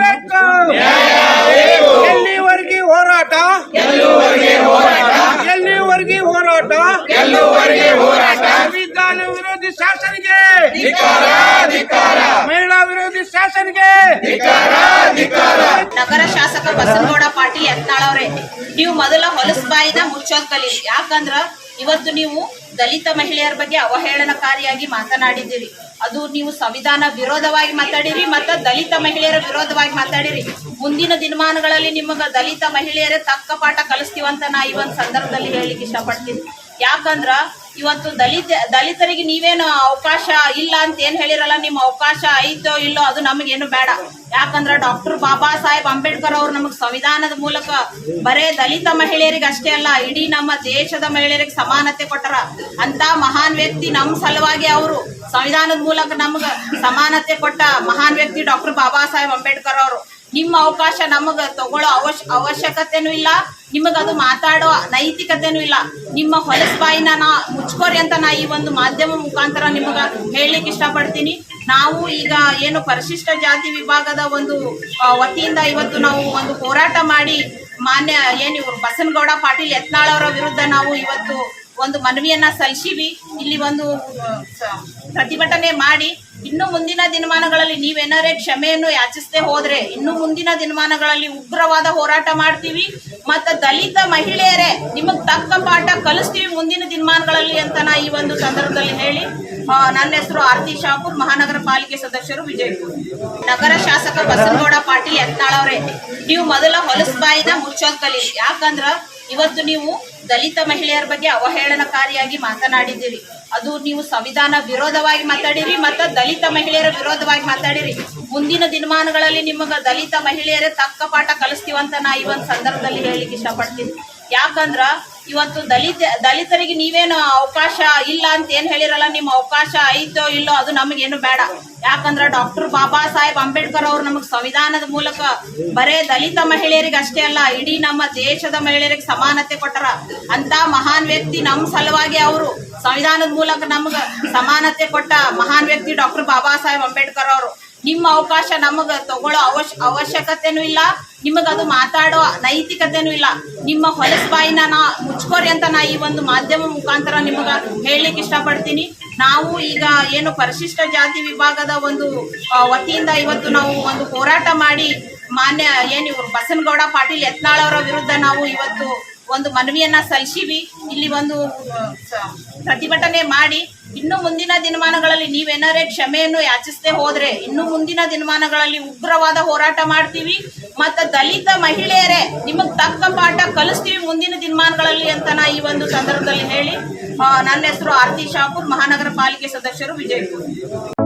ಬೇಕು ಎಲ್ಲಿವರೆಗೆ ಹೋರಾಟ? ಎಲ್ಲಿವರೆಗೆ ಹೋರಾಟ? ಸಂವಿಧಾನ ವಿರೋಧಿ ಶಾಸನಿಗೆ. ಮಹಿಳಾ ವಿರೋಧಿ ಶಾಸನಿಗೆ. ನಗರ ಶಾಸಕ ಬಸನಗೌಡ ಪಾಟೀಲ್ ಯತ್ನಾಳ್ ಅವ್ರೆ, ನೀವು ಮೊದಲ ಹೊಲಸು ಬಾಯಿನ ಮುಚ್ಚೋದ್ ಕಲಿ ಯಾಕಂದ್ರ ಇವತ್ತು ನೀವು ದಲಿತ ಮಹಿಳೆಯರ ಬಗ್ಗೆ ಅವಹೇಳನಕಾರಿಯಾಗಿ ಮಾತನಾಡಿದ್ದೀರಿ. ಅದು ನೀವು ಸಂವಿಧಾನ ವಿರೋಧವಾಗಿ ಮಾತಾಡಿರಿ ಮತ್ತ ದಲಿತ ಮಹಿಳೆಯರ ವಿರೋಧವಾಗಿ ಮಾತಾಡಿರಿ. ಮುಂದಿನ ದಿನಮಾನಗಳಲ್ಲಿ ನಿಮಗೆ ದಲಿತ ಮಹಿಳೆಯರೇ ತಕ್ಕ ಪಾಠ ಕಲಿಸ್ತೀವಂತ ನಾ ಈ ಒಂದು ಸಂದರ್ಭದಲ್ಲಿ ಹೇಳಿಕ್ ಇಷ್ಟಪಡ್ತೀನಿ. ಯಾಕಂದ್ರ ಇವತ್ತು ದಲಿತ, ದಲಿತರಿಗೆ ನೀವೇನು ಅವಕಾಶ ಇಲ್ಲ ಅಂತ ಏನು ಹೇಳಿರಲ್ಲ, ನಿಮ್ಮ ಅವಕಾಶ ಐತೋ ಇಲ್ಲೋ ಅದು ನಮಗೇನು ಬೇಡ. ಯಾಕಂದ್ರ ಡಾಕ್ಟರ್ ಬಾಬಾ ಸಾಹೇಬ್ ಅಂಬೇಡ್ಕರ್ ಅವರು ನಮಗೆ ಸಂವಿಧಾನದ ಮೂಲಕ ಬರೇ ದಲಿತ ಮಹಿಳೆಯರಿಗೆ ಅಷ್ಟೇ ಅಲ್ಲ, ಇಡೀ ನಮ್ಮ ದೇಶದ ಮಹಿಳೆಯರಿಗೆ ಸಮಾನತೆ ಕೊಟ್ಟರ. ಅಂತ ಮಹಾನ್ ವ್ಯಕ್ತಿ ನಮ್ಮ ಸಲುವಾಗಿ ಅವರು ಸಂವಿಧಾನದ ಮೂಲಕ ನಮ್ಗ ಸಮಾನತೆ ಕೊಟ್ಟ ಮಹಾನ್ ವ್ಯಕ್ತಿ ಡಾಕ್ಟರ್ ಬಾಬಾ ಸಾಹೇಬ್ ಅಂಬೇಡ್ಕರ್ ಅವರು. ನಿಮ್ಮ ಅವಕಾಶ ನಮಗ ತಗೊಳ್ಳೋ ಅವಶ್, ಅವಶ್ಯಕತೆನೂ ಇಲ್ಲ, ನಿಮಗ ಅದು ಮಾತಾಡೋ ನೈತಿಕತೆನೂ ಇಲ್ಲ. ನಿಮ್ಮ ಹೊಲಸು ಬಾಯಿನ ನಾ ಮುಚ್ಕೋರಿ ಅಂತ ನಾ ಈ ಒಂದು ಮಾಧ್ಯಮ ಮುಖಾಂತರ ನಿಮಗ ಹೇಳಲಿಕ್ಕೆ ಇಷ್ಟಪಡ್ತೀನಿ. ನಾವು ಈಗ ಏನು ಪರಿಶಿಷ್ಟ ಜಾತಿ ವಿಭಾಗದ ಒಂದು ವತಿಯಿಂದ ಇವತ್ತು ನಾವು ಒಂದು ಹೋರಾಟ ಮಾಡಿ ಮಾನ್ಯ, ಏನು ಇವರು ಬಸನಗೌಡ ಪಾಟೀಲ್ ಯತ್ನಾಳ್ ಅವರ ವಿರುದ್ಧ ನಾವು ಇವತ್ತು ಒಂದು ಮನವಿಯನ್ನ ಸಲ್ಲಿಸಿವಿ. ಇಲ್ಲಿ ಒಂದು ಪ್ರತಿಭಟನೆ ಮಾಡಿ. ಇನ್ನು ಮುಂದಿನ ದಿನಮಾನಗಳಲ್ಲಿ ನೀವೇನಾರೇ ಕ್ಷಮೆಯನ್ನು ಯಾಚಿಸದೆ ಹೋದ್ರೆ ಇನ್ನು ಮುಂದಿನ ದಿನಮಾನಗಳಲ್ಲಿ ಉಗ್ರವಾದ ಹೋರಾಟ ಮಾಡ್ತೀವಿ. ಮತ್ತ ದಲಿತ ಮಹಿಳೆಯರೇ, ನಿಮಗ್ ತಕ್ಕ ಪಾಠ ಕಲಿಸ್ತೀವಿ ಮುಂದಿನ ದಿನಮಾನಗಳಲ್ಲಿ ಅಂತ ನಾ ಈ ಒಂದು ಸಂದರ್ಭದಲ್ಲಿ ಹೇಳಿ. ನನ್ನ ಹೆಸರು ಆರತಿ ಶಾಪುರ್, ಮಹಾನಗರ ಪಾಲಿಕೆ ಸದಸ್ಯರು ವಿಜಯಪುರ. ನಗರ ಶಾಸಕ ಬಸನಗೌಡ ಪಾಟೀಲ್ ಯತ್ನಾಳ್ ನೀವು ಮೊದಲ ಹೊಲಸ್ ಬಾಯಿನ ಮುಚ್ಚೋದ್ ಕಲಿ ಯಾಕಂದ್ರ ಇವತ್ತು ನೀವು ದಲಿತ ಮಹಿಳೆಯರ ಬಗ್ಗೆ ಅವಹೇಳನಕಾರಿಯಾಗಿ ಮಾತನಾಡಿದ್ದೀರಿ. ಅದು ನೀವು ಸಂವಿಧಾನ ವಿರೋಧವಾಗಿ ಮಾತಾಡಿರಿ ಮತ್ತ ದಲಿತ ಮಹಿಳೆಯರ ವಿರೋಧವಾಗಿ ಮಾತಾಡಿರಿ. ಮುಂದಿನ ದಿನಮಾನಗಳಲ್ಲಿ ನಿಮಗ ದಲಿತ ಮಹಿಳೆಯರೇ ತಕ್ಕ ಪಾಠ ಕಲಿಸ್ತೀವಂತ ನಾ ಈ ಒಂದು ಸಂದರ್ಭದಲ್ಲಿ ಹೇಳಲಿಕ್ಕೆ ಇಷ್ಟಪಡ್ತೀನಿ. ಯಾಕಂದ್ರ ಇವತ್ತು ದಲಿತ, ದಲಿತರಿಗೆ ನೀವೇನು ಅವಕಾಶ ಇಲ್ಲ ಅಂತ ಏನ್ ಹೇಳಿರಲ್ಲ, ನಿಮ್ಮ ಅವಕಾಶ ಐತೋ ಇಲ್ಲೋ ಅದು ನಮಗೇನು ಬೇಡ. ಯಾಕಂದ್ರ ಡಾಕ್ಟರ್ ಬಾಬಾ ಸಾಹೇಬ್ ಅಂಬೇಡ್ಕರ್ ಅವ್ರು ನಮಗೆ ಸಂವಿಧಾನದ ಮೂಲಕ ಬರೇ ದಲಿತ ಮಹಿಳೆಯರಿಗೆ ಅಷ್ಟೇ ಅಲ್ಲ, ಇಡೀ ನಮ್ಮ ದೇಶದ ಮಹಿಳೆಯರಿಗೆ ಸಮಾನತೆ ಕೊಟ್ಟರ. ಅಂತ ಮಹಾನ್ ವ್ಯಕ್ತಿ ನಮ್ಮ ಸಲುವಾಗಿ ಅವರು ಸಂವಿಧಾನದ ಮೂಲಕ ನಮ್ಗ ಸಮಾನತೆ ಕೊಟ್ಟ ಮಹಾನ್ ವ್ಯಕ್ತಿ ಡಾಕ್ಟರ್ ಬಾಬಾ ಸಾಹೇಬ್ ಅಂಬೇಡ್ಕರ್ ಅವರು. ನಿಮ್ಮ ಅವಕಾಶ ನಮಗ ತಗೊಳ್ಳೋ ಅವಶ್, ಅವಶ್ಯಕತೆನೂ ಇಲ್ಲ, ನಿಮಗ ಅದು ಮಾತಾಡೋ ನೈತಿಕತೆನೂ ಇಲ್ಲ. ನಿಮ್ಮ ಹೊಲಸು ಬಾಯಿನ ನಾ ಮುಚ್ಕೋರಿ ಅಂತ ನಾ ಈ ಒಂದು ಮಾಧ್ಯಮ ಮುಖಾಂತರ ನಿಮಗ ಹೇಳಲಿಕ್ಕೆ ಇಷ್ಟಪಡ್ತೀನಿ. ನಾವು ಈಗ ಏನು ಪರಿಶಿಷ್ಟ ಜಾತಿ ವಿಭಾಗದ ಒಂದು ವತಿಯಿಂದ ಇವತ್ತು ನಾವು ಒಂದು ಹೋರಾಟ ಮಾಡಿ, ಮಾನ್ಯ ಏನು ಇವರು ಬಸನಗೌಡ ಪಾಟೀಲ್ ಯತ್ನಾಳ್ ಅವರ ವಿರುದ್ಧ ನಾವು ಇವತ್ತು ಒಂದು ಮನವಿಯನ್ನ ಸಲ್ಲಿಸಿವಿ. ಇಲ್ಲಿ ಒಂದು ಪ್ರತಿಭಟನೆ ಮಾಡಿ ಇನ್ನು ಮುಂದಿನ ದಿನಮಾನಗಳಲ್ಲಿ ನೀವೇನಾರೇ ಕ್ಷಮೆಯನ್ನು ಯಾಚಿಸದೆ ಹೋದ್ರೆ ಇನ್ನು ಮುಂದಿನ ದಿನಮಾನಗಳಲ್ಲಿ ಉಗ್ರವಾದ ಹೋರಾಟ ಮಾಡ್ತೀವಿ ಮತ್ತ ದಲಿತ ಮಹಿಳೆಯರೇ, ನಿಮಗ್ ತಕ್ಕ ಪಾಠ ಕಲಿಸ್ತೀವಿ ಮುಂದಿನ ದಿನಮಾನಗಳಲ್ಲಿ ಅಂತ ನಾ ಈ ಒಂದು ಸಂದರ್ಭದಲ್ಲಿ ಹೇಳಿ. ನನ್ನ ಹೆಸರು ಆರತಿ ಶಾಪುರ್, ಮಹಾನಗರ ಪಾಲಿಕೆ ಸದಸ್ಯರು ವಿಜಯಪುರ.